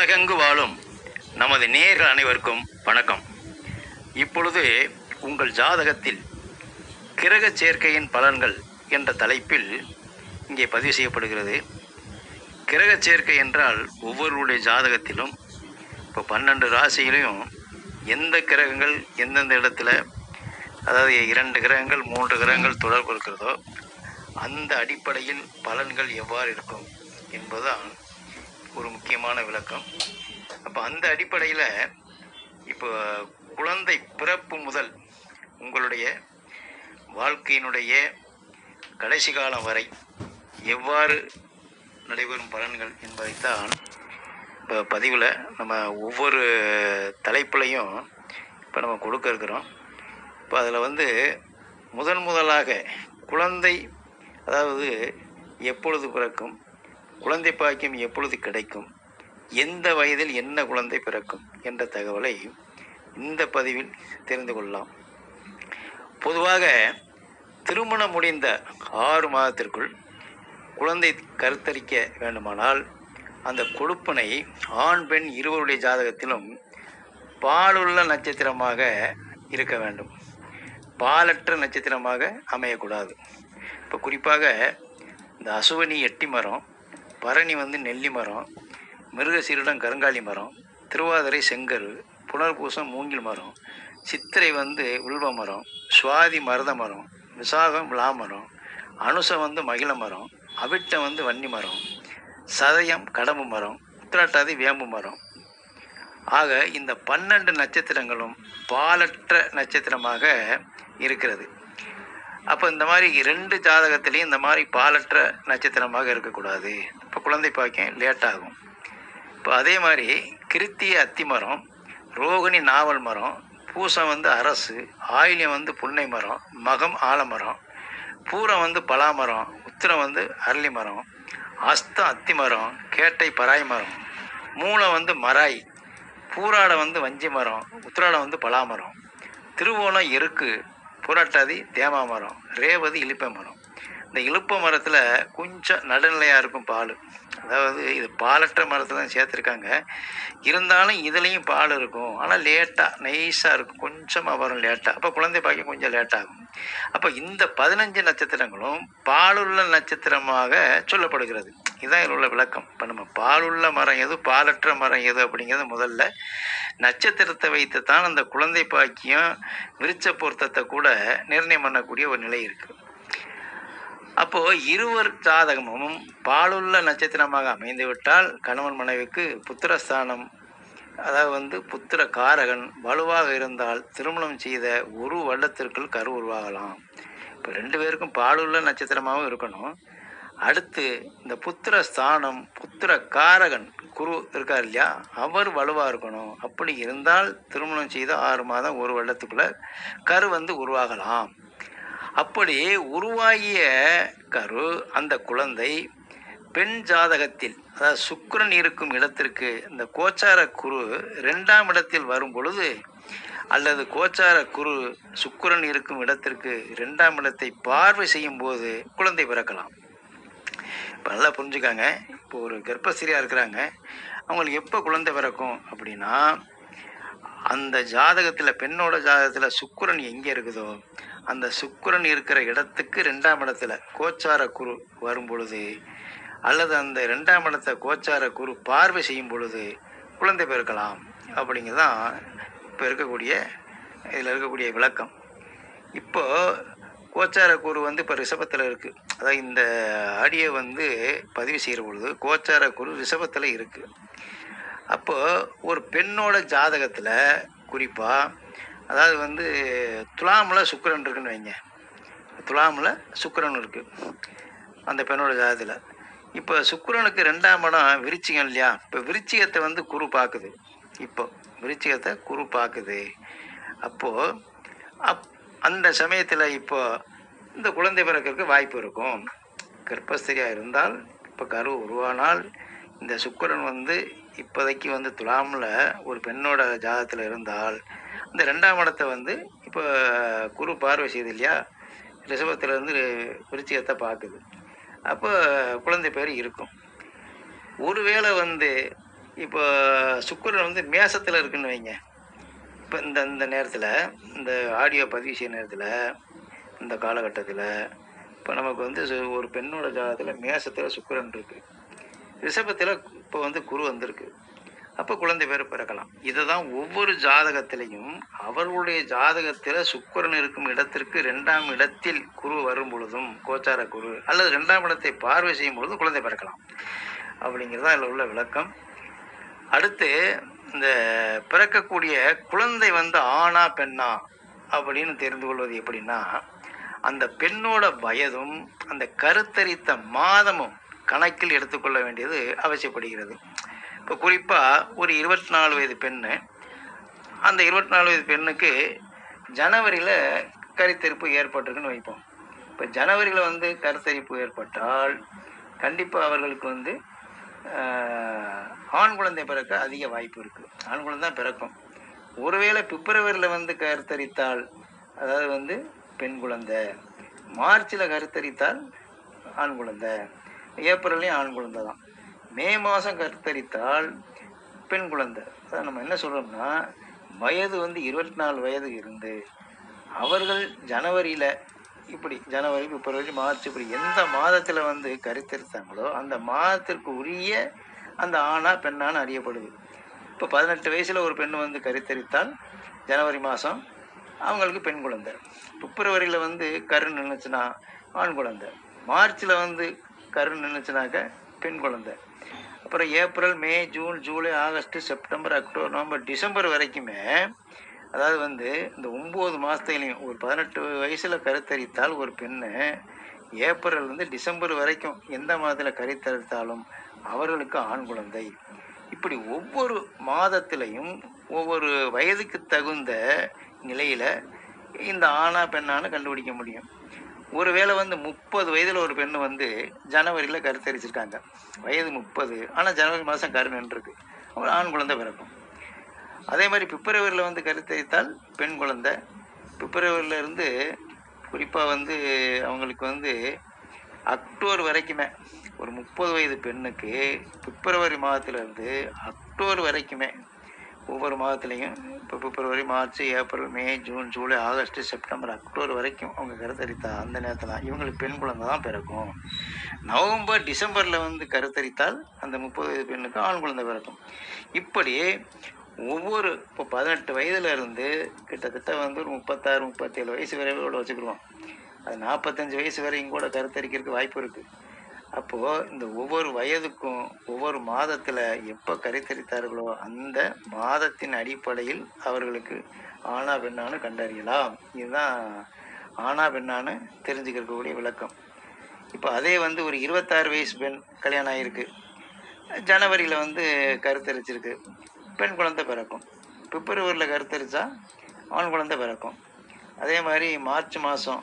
உலகெங்கு வாழும்? நமது நேயர்கள் அனைவருக்கும் வணக்கம். இப்பொழுது உங்கள் ஜாதகத்தில் கிரக சேர்க்கையின் பலன்கள் என்ற தலைப்பில் இங்கே பதிவு செய்யப்படுகிறது. கிரக சேர்க்கை என்றால் ஒவ்வொருவருடைய ஜாதகத்திலும் இப்போ பன்னெண்டு ராசியிலையும் எந்த கிரகங்கள் எந்தெந்த இடத்துல அதாவது இரண்டு கிரகங்கள் மூன்று கிரகங்கள் தொடர்பு இருக்கிறதோ அந்த அடிப்படையில் பலன்கள் எவ்வாறு இருக்கும் என்பதுதான் ஒரு முக்கியமான விளக்கம். அப்போ அந்த அடிப்படையில் இப்போ குழந்தை பிறப்பு முதல் உங்களுடைய வாழ்க்கையினுடைய கடைசி காலம் வரை எவ்வாறு நடைபெறும் பலன்கள் என்பதைத்தான் இப்போ பதிவில் நம்ம ஒவ்வொரு தலைப்புலையும் இப்போ நம்ம கொடுக்க இருக்கிறோம். இப்போ அதில் வந்து முதன் முதலாக குழந்தை அதாவது எப்பொழுது பிறக்கும் குழந்தை பாக்கியம் எப்பொழுது கிடைக்கும்? எந்த வயதில் என்ன குழந்தை பிறக்கும்? என்ற தகவலை இந்த பதிவில் தெரிந்து கொள்ளலாம். பொதுவாக திருமணம் முடிந்த ஆறு மாதத்திற்குள் குழந்தை கருத்தரிக்க வேண்டுமானால் அந்த கொடுப்பனை ஆண் பெண் இருவருடைய ஜாதகத்திலும் பாலுள்ள நட்சத்திரமாக இருக்க வேண்டும். பாலற்ற நட்சத்திரமாக அமையக்கூடாது. இப்போ குறிப்பாக இந்த அசுவனி எட்டி மரம் பரணி வந்து நெல்லி மரம் மிருகசீரிடம் கருங்காலி மரம் திருவாதிரை செங்கரு புனர்பூசம் மூங்கில் மரம் சித்திரை வந்து உள்வ மரம் சுவாதி மருத மரம் விசாகம் விளாமரம் அனுசம் வந்து மகிழ மரம் அவிட்டம் வந்து வன்னி மரம் சதயம் கடம்பு மரம் உத்திராட்டாதி வேம்பு மரம். ஆக இந்த பன்னெண்டு நட்சத்திரங்களும் பாலற்ற நட்சத்திரமாக இருக்கிறது. அப்போ இந்த மாதிரி ரெண்டு ஜாதகத்திலையும் இந்த மாதிரி பாலற்ற நட்சத்திரமாக இருக்கக்கூடாது. இப்போ குழந்தை பாக்கியம் லேட் ஆகும். இப்போ அதே மாதிரி கிருத்திய அத்தி மரம் ரோகிணி நாவல் மரம் பூசம் வந்து அரசு ஆயிலியம் வந்து புன்னை மரம் மகம் ஆலமரம் பூரம் வந்து பலாமரம் உத்திரம் வந்து அரளி மரம் அஸ்தம் அத்தி மரம் கேட்டை பராய் மரம் மூளை வந்து மராய் பூராடை வந்து வஞ்சி மரம் உத்திராடம் வந்து பலாமரம் திருவோணம் எருக்கு புரட்டாதி தேமா மரம் ரேவதி இலிப்பை மரம். இந்த இழுப்ப மரத்தில் கொஞ்சம் நடுநிலையாக இருக்கும் பால். அதாவது இது பாலற்ற மரத்தில் தான் சேர்த்துருக்காங்க. இருந்தாலும் இதுலேயும் பால் இருக்கும். ஆனால் லேட்டாக நைஸாக இருக்கும். கொஞ்சமாக வரும் லேட்டாக அப்போ குழந்தை பாக்கியம் கொஞ்சம் லேட்டாகும் அப்போ இந்த பதினஞ்சு நட்சத்திரங்களும் பாலுள்ள நட்சத்திரமாக சொல்லப்படுகிறது. இதுதான் இதில் உள்ள விளக்கம். இப்போ நம்ம பாலுள்ள மரம் எது பாலற்ற மரம் எது அப்படிங்கிறது முதல்ல நட்சத்திரத்தை வைத்து தான் அந்த குழந்தை பாக்கியம் விருச்ச பொருத்தத்தை கூட நிர்ணயம் பண்ணக்கூடிய ஒரு நிலை இருக்குது அப்போ இருவர் ஜாதகமும் பாலுள்ள நட்சத்திரமாக அமைந்து விட்டால் கணவன் மனைவிக்கு புத்திரஸ்தானம் அதாவது வந்து புத்திர காரகன் வலுவாக இருந்தால் திருமணம் செய்த ஒரு வருடத்திற்குள் கரு உருவாகலாம். இப்போ ரெண்டு பேருக்கும் பாலுள்ள நட்சத்திரமாகவும் இருக்கணும். அடுத்து இந்த புத்திர ஸ்தானம் புத்திர காரகன் குரு இருக்கார் இல்லையா அவர் வலுவாக இருக்கணும். அப்படி இருந்தால் திருமணம் செய்த ஆறு மாதம் ஒரு வருடத்துக்குள்ள கரு வந்து உருவாகலாம். அப்படி உருவாகிய கரு அந்த குழந்தை பெண் ஜாதகத்தில் அதாவது சுக்கரன் இருக்கும் இடத்திற்கு இந்த கோச்சார குரு ரெண்டாம் இடத்தில் வரும் பொழுது அல்லது கோச்சார குரு சுக்கரன் இருக்கும் இடத்திற்கு ரெண்டாம் இடத்தை பார்வை செய்யும் போது குழந்தை பிறக்கலாம். இப்போ நல்லா புரிஞ்சுக்காங்க. இப்போ ஒரு கர்ப்பஸ்திரியாக இருக்கிறாங்க. அவங்களுக்கு எப்போ குழந்தை பிறக்கும் அப்படின்னா அந்த ஜாதகத்தில் பெண்ணோட ஜாதகத்தில் சுக்கிரன் எங்கே இருக்குதோ அந்த சுக்கரன் இருக்கிற இடத்துக்கு ரெண்டாம் இடத்துல கோச்சார குரு வரும் பொழுது அல்லது அந்த ரெண்டாம் இடத்த கோச்சார குரு பார்வை செய்யும் பொழுது குழந்தை பிறக்கலாம் அப்படிங்கிறதான் இப்போ இருக்கக்கூடிய இதில் இருக்கக்கூடிய விளக்கம். இப்போ கோச்சார குரு வந்து இப்போ ரிஷபத்தில் இருக்குது அதாவது இந்த ஆடியோ வந்து பதிவு செய்கிற பொழுது கோச்சார குரு ரிஷபத்தில் இருக்குது அப்போது ஒரு பெண்ணோட ஜாதகத்தில் குறிப்பாக அதாவது வந்து துலாமில் சுக்கரன் இருக்குன்னு வைங்க. துலாமில் சுக்கரன் இருக்குது அந்த பெண்ணோட ஜாதியில். இப்போ சுக்கரனுக்கு ரெண்டாம் இடம் விருச்சிகம் இல்லையா? இப்போ விருச்சிகத்தை வந்து குரு பார்க்குது இப்போ விருச்சிகத்தை குரு பார்க்குது அப்போது அப் அந்த சமயத்தில் இப்போ இந்த குழந்தை பிறக்கிறதுக்கு வாய்ப்பு இருக்கும். கர்ப்பஸ்திரியாக இருந்தால் இப்போ கரு உருவானால் இந்த சுக்கரன் வந்து இப்போதைக்கு வந்து துலாமில் ஒரு பெண்ணோட ஜாதகத்தில் இருந்தால் இந்த ரெண்டாம் இடத்தை வந்து இப்போ குரு பார்வை செய்து இல்லையா? ரிஷபத்திலேருந்து விருச்சிகத்தை பார்க்குது. அப்போ குழந்தை பேர் இருக்கும். ஒருவேளை வந்து இப்போ சுக்கரன் வந்து மேசத்தில் இருக்குன்னு வைங்க. இப்போ இந்த இந்த நேரத்தில் இந்த ஆடியோ பதிவு செய்ய நேரத்தில் இந்த காலகட்டத்தில் இப்போ நமக்கு வந்து சு- ஒரு பெண்ணோட ஜாதகத்தில் மேசத்தில் சுக்கரன் இருக்குது ரிஷபத்தில் இப்போ வந்து குரு வந்திருக்கு. அப்போ குழந்தை பேர் பிறக்கலாம். இதை தான் ஒவ்வொரு ஜாதகத்திலையும் அவர்களுடைய ஜாதகத்தில் சுக்கரன் இருக்கும் இடத்திற்கு ரெண்டாம் இடத்தில் குரு வரும் பொழுதும் கோச்சார குரு அல்லது ரெண்டாம் இடத்தை பார்வை செய்யும் பொழுதும் குழந்தை பிறக்கலாம். அப்படிங்கிறது தான் இதில் உள்ள விளக்கம். அடுத்து இந்த பிறக்கக்கூடிய குழந்தை வந்து ஆணா பெண்ணா அப்படின்னு தெரிந்து கொள்வது எப்படின்னா அந்த பெண்ணோட வயதும் அந்த கருத்தரித்த மாதமும் கணக்கில் எடுத்துக்கொள்ள வேண்டியது அவசியப்படுகிறது. இப்போ குறிப்பாக ஒரு இருபத்தி நாலு வயது பெண்ணு அந்த இருபத்தி நாலு வயது பெண்ணுக்கு ஜனவரியில் கருத்தரிப்பு ஏற்பட்டிருக்குன்னு வைப்போம். இப்போ ஜனவரியில் வந்து கருத்தரிப்பு ஏற்பட்டால் கண்டிப்பாக அவர்களுக்கு வந்து ஆண் குழந்தை பிறக்க அதிக வாய்ப்பு இருக்குது ஆண் குழந்தை தான் பிறக்கும். ஒருவேளை பிப்ரவரியில் வந்து கருத்தரித்தால் அதாவது வந்து பெண் குழந்தை மார்ச்சில் கருத்தரித்தால் ஆண் குழந்தை. ஏப்ரல்லையும் ஆண் குழந்தை தான். மே மாதம் கருத்தரித்தால் பெண் குழந்தை. அதான் நம்ம என்ன சொல்கிறோம்னா வயது வந்து இருபத்தி நாலு வயது இருந்து அவர்கள் ஜனவரியில் இப்படி ஜனவரி பிப்ரவரி மார்ச் இப்படி எந்த மாதத்தில் வந்து கருத்தரித்தாங்களோ அந்த மாதத்திற்கு உரிய அந்த ஆணா பெண்ணான்னு அறியப்படுது. இப்போ பதினெட்டு வயசில் ஒரு பெண் வந்து கருத்தரித்தால் ஜனவரி மாதம் அவங்களுக்கு பெண் குழந்தை. பிப்ரவரியில் வந்து கரு நின்றுச்சுன்னா ஆண் குழந்தை. மார்ச்சில் வந்து கருண் நின்றுச்சுனாக்க பெண் குழந்தை. அப்புறம் April May June July August September October November December வரைக்குமே அதாவது வந்து இந்த ஒம்பது மாதத்துலையும் ஒரு பதினெட்டு வயசில் கருத்தரித்தால் ஒரு பெண்ணு ஏப்ரல் வந்து டிசம்பர் வரைக்கும் எந்த மாதத்தில் கருத்தரித்தாலும் அவர்களுக்கு ஆண் குழந்தை. இப்படி ஒவ்வொரு மாதத்திலையும் ஒவ்வொரு வயதுக்கு தகுந்த நிலையில் இந்த ஆணா பெண்ணான்னு கண்டுபிடிக்க முடியும். ஒருவேளை வந்து முப்பது வயதில் ஒரு பெண்ணு வந்து ஜனவரியில் கருத்தரிச்சிருக்காங்க. வயது முப்பது. ஆனால் ஜனவரி மாதம் கருணின்ருக்கு அப்புறம் ஆண் குழந்தை பிறக்கும். அதே மாதிரி பிப்ரவரியில் வந்து கருத்தரித்தால் பெண் குழந்தை. பிப்ரவரியில இருந்து குறிப்பாக வந்து அவங்களுக்கு வந்து அக்டோபர் வரைக்குமே ஒரு முப்பது வயது பெண்ணுக்கு பிப்ரவரி மாதத்துலேருந்து அக்டோபர் வரைக்குமே ஒவ்வொரு மாதத்துலேயும் இப்போ February March April May June July August September October வரைக்கும் அவங்க கருத்தரித்தா அந்த நேரத்தில் இவங்களுக்கு பெண் குழந்தை தான் பிறக்கும். நவம்பர் டிசம்பரில் வந்து கருத்தரித்தால் அந்த முப்பது வயது பெண்ணுக்கு ஆண் குழந்தை பிறக்கும். இப்படி ஒவ்வொரு இப்போ பதினெட்டு வயதுல இருந்து கிட்டத்தட்ட வந்து ஒரு முப்பத்தாறு முப்பத்தேழு வயசு வரை கூட வச்சுக்கிடுவோம். அது நாற்பத்தஞ்சு வயசு வரையும் கூட கருத்தரிக்கிறதுக்கு வாய்ப்பு இருக்குது அப்போது இந்த ஒவ்வொரு வயதுக்கும் ஒவ்வொரு மாதத்தில் எப்போ கருத்தரித்தார்களோ அந்த மாதத்தின் அடிப்படையில் அவர்களுக்கு ஆணா பெண்ணான்னு கண்டறியலாம். இதுதான் ஆணா பெண்ணான்னு தெரிஞ்சுக்கிறக்கூடிய விளக்கம். இப்போ அதே வந்து ஒரு இருபத்தாறு வயசு பெண் கல்யாணம் ஆகிருக்கு ஜனவரியில் வந்து கருத்தரிச்சிருக்கு. பெண் குழந்தை பிறக்கும். பிப்ரவரியில் கருத்தரிச்சா ஆண் குழந்தை பிறக்கும். அதே மாதிரி மார்ச் மாதம்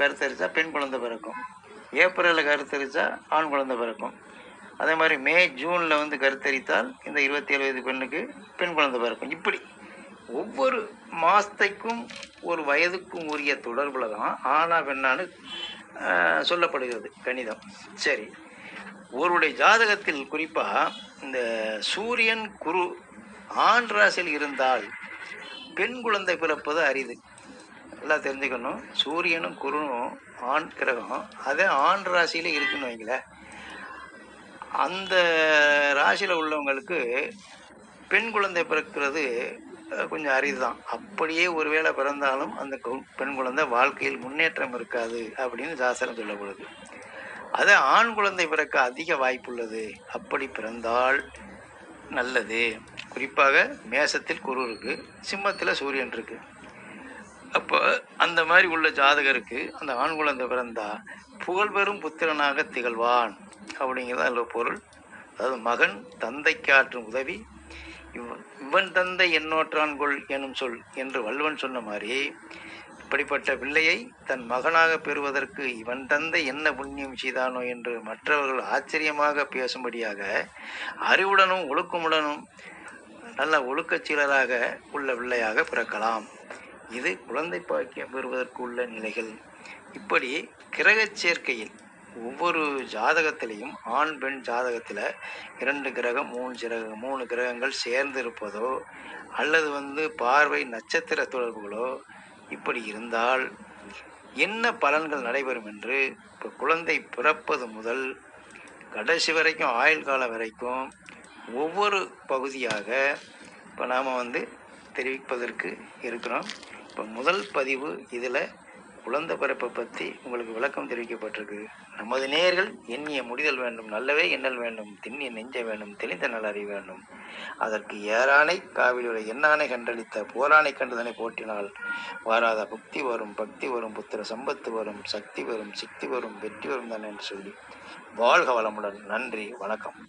கருத்தரிச்சா பெண் குழந்தை பிறக்கும். ஏப்ரலில் கருத்தரித்தா ஆண் குழந்தை பிறக்கும். அதே மாதிரி மே ஜூனில் வந்து கருத்தரித்தால் இந்த இருபத்தி ஏழு வயது பெண்ணுக்கு பெண் குழந்தை பிறக்கும். இப்படி ஒவ்வொரு மாதத்தைக்கும் ஒரு வயதுக்கும் உரிய தொடர்பில் தான் ஆனா பெண்ணான்னு சொல்லப்படுகிறது கணிதம். சரி. ஒருவருடைய ஜாதகத்தில் குறிப்பாக இந்த சூரியன் குரு ஆண் ராசியில் இருந்தால் பெண் குழந்தை பிறப்பது அரிது. எல்லாம் தெரிஞ்சுக்கணும். சூரியனும் குருவும் ஆண் கிரகம். அதே ஆண் ராசியில் இருக்குன்னு வைங்களேன் அந்த ராசியில் உள்ளவங்களுக்கு பெண் குழந்தை பிறக்கிறது கொஞ்சம் அரிதுதான். அப்படியே ஒருவேளை பிறந்தாலும் அந்த கு- பெண் குழந்தை வாழ்க்கையில் முன்னேற்றம் இருக்காது அப்படின்னு சாஸ்திரம் சொல்லப்படுது. அதே ஆண் குழந்தை பிறக்க அதிக வாய்ப்புள்ளது. அப்படி பிறந்தால் நல்லது. குறிப்பாக மேசத்தில் குரு இருக்குது சிம்மத்தில் சூரியன் இருக்குது அப்போ அந்த மாதிரி உள்ள ஜாதகருக்கு அந்த ஆண் குழந்தை பிறந்தா புகழ்பெறும் புத்திரனாக திகழ்வான். அப்படிங்கிறது அதில் பொருள். அதாவது மகன் தந்தைக்கு ஆற்றும் உதவி. இவன் இவன் தந்தை என்னோற்றான் கொள் எனும் சொல் என்று வள்ளுவன் சொன்ன மாதிரி இப்படிப்பட்ட பிள்ளையை தன் மகனாக பெறுவதற்கு இவன் தந்தை என்ன புண்ணியம் செய்தானோ என்று மற்றவர்கள் ஆச்சரியமாக பேசும்படியாக அறிவுடனும் ஒழுக்கமுடனும் நல்ல ஒழுக்கச் சீலராக உள்ள பிள்ளையாக பிறக்கலாம். இது குழந்தை பாக்கியம் பெறுவதற்கு உள்ள நிலைகள். இப்படி கிரகச் சேர்க்கையில் ஒவ்வொரு ஜாதகத்திலையும் ஆண் பெண் ஜாதகத்தில் இரண்டு கிரகம் மூணு கிரகம் மூணு கிரகங்கள் சேர்ந்து இருப்பதோ அல்லது வந்து பார்வை நட்சத்திர தொடர்புகளோ இப்படி இருந்தால் என்ன பலன்கள் நடைபெறும் என்று இப்போ குழந்தை பிறப்பது முதல் கடைசி வரைக்கும் ஆயுள் காலம் வரைக்கும் ஒவ்வொரு பகுதியாக இப்போ நாம் வந்து தெரிவிப்பதற்கு இருக்கிறோம். இப்போ முதல் பதிவு இதில் குழந்தை பிறப்பை பற்றி உங்களுக்கு விளக்கம் தெரிவிக்கப்பட்டிருக்கு. நமது நேயர்கள் எண்ணிய முடிதல் வேண்டும் நல்லவே எண்ணல் வேண்டும் திண்ணிய நெஞ்ச வேண்டும் தெளிந்த நலறி வேண்டும். அதற்கு ஏறானை காவிலுரை எண்ணானை கண்டளித்த போரானை கண்டதனை போற்றினால் வாராத புக்தி வரும் பக்தி வரும் புத்திர சம்பத்து வரும் சக்தி வரும் சிக்தி வரும் வெற்றி வரும் தான் என்று சொல்லி வாழ்க வளமுடன். நன்றி வணக்கம்.